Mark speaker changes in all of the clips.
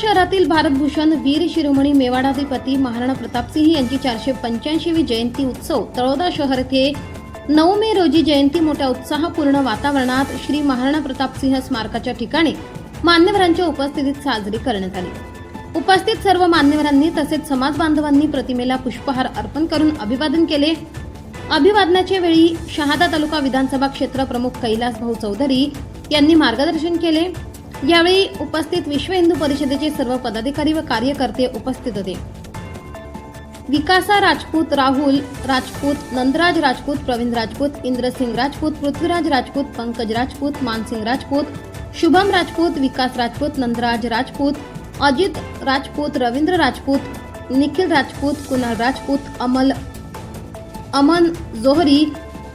Speaker 1: शहरातील भारतभूषण वीर शिरोमणी मेवाडाधिपती महाराणा प्रतापसिंह यांची चारशे पंच्याऐंशीवी जयंती उत्सव तळोदा शहर येथे नऊ मे रोजी जयंती मोठ्या उत्साहपूर्ण वातावरणात श्री महाराणा प्रतापसिंह स्मारकाच्या ठिकाणी मान्यवरांच्या उपस्थितीत साजरी करण्यात आली. उपस्थित सर्व मान्यवरांनी तसेच समाज बांधवांनी प्रतिमेला पुष्पहार अर्पण करून अभिवादन केले. अभिवादनाच्या वेळी शहादा तालुका विधानसभा क्षेत्र प्रमुख कैलास भाऊ चौधरी यांनी मार्गदर्शन केले. यावेळी उपस्थित विश्व हिंदू परिषदेचे सर्व पदाधिकारी व कार्यकर्ते उपस्थित होते. विकासा राजपूत राहुल राजपूत नंदराज राजपूत प्रवीण राजपूत इंद्रसिंग राजपूत पृथ्वीराज राजपूत पंकज राजपूत मानसिंग राजपूत शुभम राजपूत विकास राजपूत नंदराज राजपूत अजित राजपूत रवींद्र राजपूत निखिल राजपूत कुणाल राजपूत अमल अमन जोहरी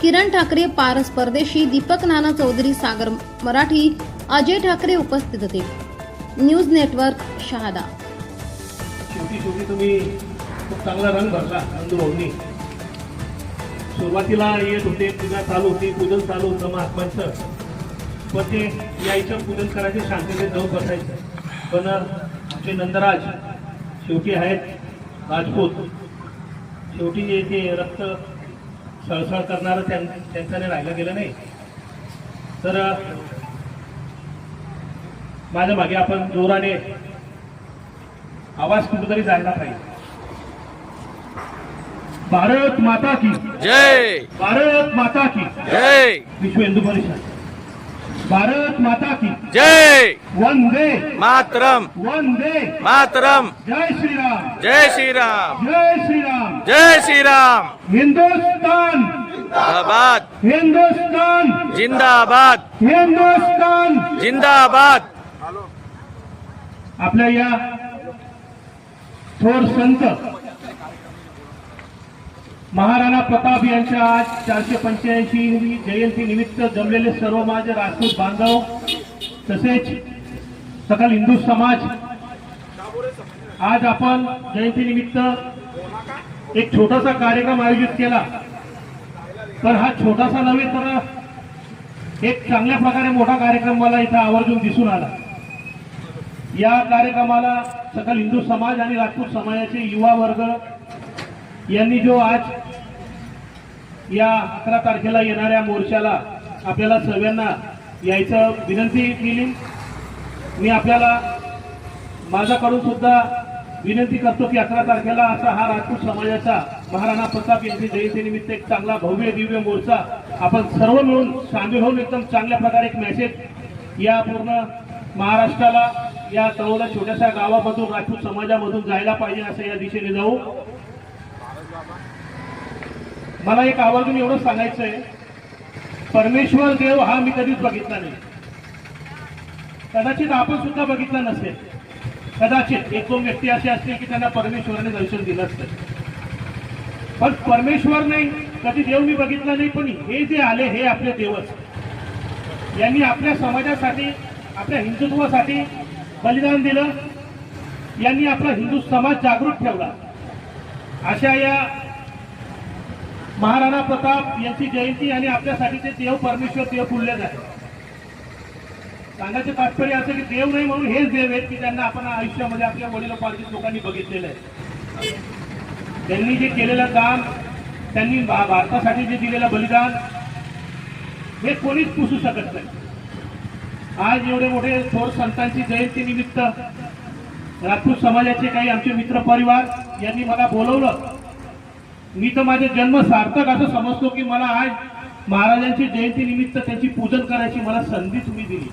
Speaker 1: किरण ठाकरे पारस परदेशी दीपक नाना चौधरी सागर मराठी अजय ठाकरे उपस्थित होते. News network Shahada.
Speaker 2: शेवटी शेवटी तुम्ही खूप चांगला रंग भरला नंदूभाऊंनी सुरुवातीला येत होते पूजा चालू होती पूजन चालू होतं महात्मांचं. पण ते यायचं पूजन करायचे शांततेत जाऊन बसायचं. पण आमचे नंदराज शेवटी आहेत राजपूत. शेवटी जे ते रक्त सळसळ करणारं त्यां त्यांच्याने राहिलं गेलं नाही. तर माझ्या मागे आपण जोराने आवाज कुठेतरी जायला पाहिजे. भारत माता की.
Speaker 3: जय.
Speaker 2: भारत माता की.
Speaker 3: जय.
Speaker 2: विश्व हिंदू परिषद. भारत माता की.
Speaker 3: जय.
Speaker 2: वंदे.
Speaker 3: मातरम.
Speaker 2: वंदे.
Speaker 3: मातरम.
Speaker 2: जय श्रीराम.
Speaker 3: जय श्रीराम.
Speaker 2: जय श्रीराम.
Speaker 3: जय श्रीराम.
Speaker 2: हिंदुस्तान.
Speaker 3: जिंदाबाद.
Speaker 2: हिंदुस्तान.
Speaker 3: जिंदाबाद.
Speaker 2: हिंदुस्तान.
Speaker 3: जिंदाबाद.
Speaker 2: आपल्या या थोर संत महाराणा प्रताप यांच्या आज चारशे पंच्याऐंशी जयंती निमित्त जमलेले सर्व माझे राजपूत बांधव तसेच सकल हिंदू समाज आज आपण जयंती निमित्त एक छोटासा कार्यक्रम आयोजित केला. तर हा छोटासा नव्हे तर एक चांगल्या प्रकारे मोठा कार्यक्रम मला इथं आवर्जून दिसून आला. या कार्यक्रमाला सकल हिंदू समाज आणि राजपूत समाजाचे युवा वर्ग यांनी जो आज या अकरा तारखेला येणाऱ्या मोर्चाला आपल्याला सर्वांना यायचं विनंती केली. मी आपल्याला माझ्याकडून सुद्धा विनंती करतो की अकरा तारखेला असा हा राजपूत समाजाचा महाराणा प्रताप यांची जयंतीनिमित्त एक चांगला भव्य दिव्य मोर्चा आपण सर्व मिळून सामील होऊन एकदम चांगल्या प्रकारे एक मेसेज या पूर्ण महाराष्ट्राला या तळोदा छोट्याशा गावामधून राजपूत समाजामधून जायला पाहिजे असं या दिशेने जाऊ. मला एक आवर्जून एवढं सांगायचं आहे परमेश्वर देव हा मी कधीच बघितला नाही. कदाचित आपण सुद्धा बघितला नसेल. कदाचित एक दोन व्यक्ती असे असतील की त्यांना परमेश्वराने दर्शन दिलं असतं. पण परमेश्वर नाही कधी देव मी बघितला नाही पण हे जे आले हे आपले देवच. यांनी आपल्या समाजासाठी आपल्या हिंदुत्वासाठी बलिदान दिलं. यांनी आपला हिंदू समाज जागृत ठेवला. अशा या महाराणा प्रताप यांची जयंती आणि आपल्यासाठी ते देव परमेश्वर देव फुलले आहे. सांगायचं तात्पर्य असं की देव नाही म्हणून हेच देव आहेत की त्यांना आपण आयुष्यामध्ये आपल्या वडिलोपार्जित लोकांनी बघितलेलं आहे. त्यांनी जे केलेलं काम त्यांनी भारतासाठी जे दिलेलं बलिदान हे कोणीच पुसू शकत नाही. आज एवढे मोठे थोर संतांची जयंती निमित्त राजपूत समाजाचे काही आमचे मित्र परिवार यांनी मला बोलवलं. मी तर माझे जन्म सार्थक असं समजतो की मला आज महाराजांची जयंती निमित्त त्यांची पूजन करायची मला संधी तुम्ही दिली.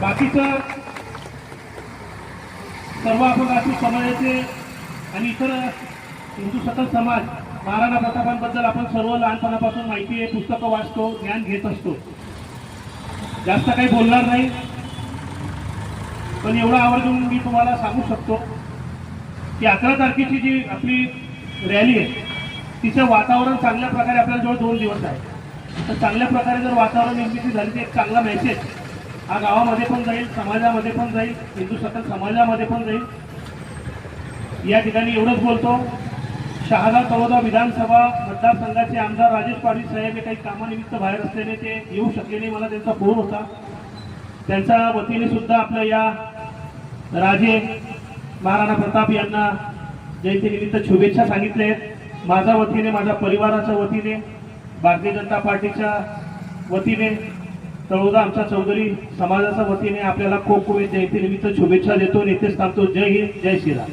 Speaker 2: बाकीचं सर्व आपण राजपूत समाजाचे आणि इतर हिंदू सतत समाज महाराणा प्रतापांबद्दल आपण सर्व लहानपणापासून माहिती आहे पुस्तकं वाचतो ज्ञान घेत असतो. जास्त काही बोलणार नाही. पण एवढं आवर्जून मी तुम्हाला सांगू शकतो की अकरा तारखेची जी आपली रॅली आहे तिचं वातावरण चांगल्या प्रकारे आपल्याला जवळ दोन दिवस आहे. तर चांगल्या प्रकारे जर वातावरण निर्मिती झाली तर एक चांगला मेसेज हा गावामध्ये पण जाईल समाजामध्ये पण जाईल हिंदू सकल समाजामध्ये पण जाईल. या ठिकाणी एवढंच बोलतो. शहादा तळोदा विधानसभा मतदारसंघाचे आमदार राजेश पाटील साहेब हे काही कामानिमित्त बाहेर असल्याने ते येऊ शकले नाही मला त्यांचा फोन होता. त्यांच्या वतीने सुद्धा आपल्या या राजे महाराणा प्रताप यांना जयंतीनिमित्त शुभेच्छा सांगितल्या आहेत. माझ्या वतीने माझ्या परिवाराच्या वतीने भारतीय जनता पार्टीच्या वतीने तळोदा आमच्या चौधरी समाजाच्या वतीने आपल्याला खूप खूप जयंतीनिमित्त शुभेच्छा देतो. नेतेच थांबतो जय हिंद जय श्रीराम.